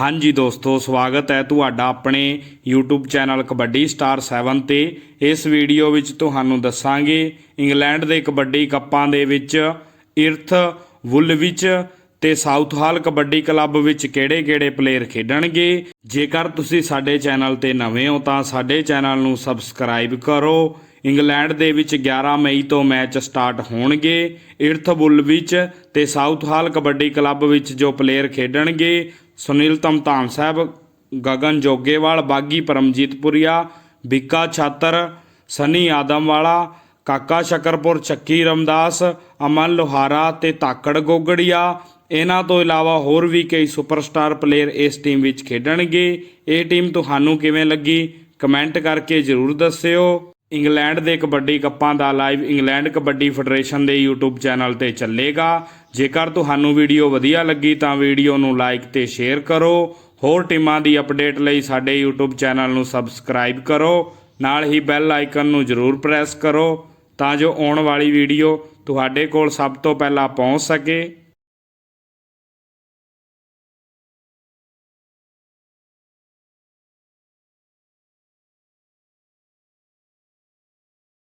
ਹਾਂਜੀ ਦੋਸਤੋ, ਸਵਾਗਤ ਹੈ ਤੁਹਾਡਾ ਆਪਣੇ YouTube ਚੈਨਲ ਕਬੱਡੀ ਸਟਾਰ 7 ਤੇ। ਇਸ ਵੀਡੀਓ ਵਿੱਚ ਤੁਹਾਨੂੰ ਦੱਸਾਂਗੇ ਇੰਗਲੈਂਡ ਦੇ ਕਬੱਡੀ ਕੱਪਾਂ ਦੇ ਵਿੱਚ ਇਰਥ ਵੁਲਵਿਚ ਤੇ ਸਾਊਥਹਾਲ ਕਬੱਡੀ ਕਲੱਬ ਵਿੱਚ ਕਿਹੜੇ-ਕਿਹੜੇ ਪਲੇਅਰ ਖੇਡਣਗੇ। ਜੇਕਰ ਤੁਸੀਂ ਸਾਡੇ ਚੈਨਲ ਤੇ ਨਵੇਂ ਹੋ ਤਾਂ ਸਾਡੇ ਚੈਨਲ ਨੂੰ ਸਬਸਕ੍ਰਾਈਬ ਕਰੋ। ਇੰਗਲੈਂਡ ਦੇ ਵਿੱਚ 11 ਮਈ ਤੋਂ ਮੈਚ ਸਟਾਰਟ ਹੋਣਗੇ। ਇਰਥ ਵੁਲਵਿਚ ਤੇ ਸਾਊਥਹਾਲ ਕਬੱਡੀ ਕਲੱਬ ਵਿੱਚ ਜੋ ਪਲੇਅਰ ਖੇਡਣਗੇ ਸੁਨੀਲ ਤਮਤਾਨ ਸਾਹਿਬ, ਗਗਨ ਜੋਗੇਵਾਲ, ਬਾਗੀ ਪਰਮਜੀਤਪੁਰੀਆ ਬਿੱਕਾ ਛਾਤਰ, ਸਨੀ ਆਦਮਵਾਲਾ, ਕਾਕਾ ਸ਼ਕਰਪੁਰ, ਚੱਕੀ ਰਮਦਾਸ, ਅਮਨ ਲੋਹਾਰਾ ਤੇ ਤਾਕੜ ਗੋਗੜੀਆ। ਇਹਨਾਂ ਤੋਂ ਇਲਾਵਾ ਹੋਰ ਵੀ ਕਈ ਸੁਪਰਸਟਾਰ ਪਲੇਅਰ ਇਸ ਟੀਮ ਵਿੱਚ ਖੇਡਣਗੇ। ਇਹ ਟੀਮ ਤੁਹਾਨੂੰ ਕਿਵੇਂ ਲੱਗੀ? ਕਮੈਂਟ ਕਰਕੇ ਜਰੂਰ ਦੱਸਿਓ। ਇੰਗਲੈਂਡ ਦੇ ਕਬੱਡੀ ਕੱਪਾਂ ਦਾ ਲਾਈਵ ਇੰਗਲੈਂਡ ਕਬੱਡੀ ਫੈਡਰੇਸ਼ਨ ਦੇ YouTube ਚੈਨਲ ਤੇ ਚੱਲੇਗਾ। ਜੇਕਰ ਤੁਹਾਨੂੰ ਵੀਡੀਓ ਵਧੀਆ ਲੱਗੀ ਤਾਂ ਵੀਡੀਓ ਨੂੰ ਲਾਈਕ ਤੇ ਸ਼ੇਅਰ ਕਰੋ। ਹੋਰ ਟੀਮਾਂ ਦੀ ਅਪਡੇਟ ਲਈ ਸਾਡੇ YouTube ਚੈਨਲ ਨੂੰ ਸਬਸਕ੍ਰਾਈਬ ਕਰੋ। ਨਾਲ ਹੀ ਬੈਲ ਆਈਕਨ ਨੂੰ ਜ਼ਰੂਰ ਪ੍ਰੈਸ ਕਰੋ ਤਾਂ ਜੋ ਆਉਣ ਵਾਲੀ ਵੀਡੀਓ ਤੁਹਾਡੇ ਕੋਲ ਸਭ ਤੋਂ ਪਹਿਲਾਂ ਪਹੁੰਚ ਸਕੇ।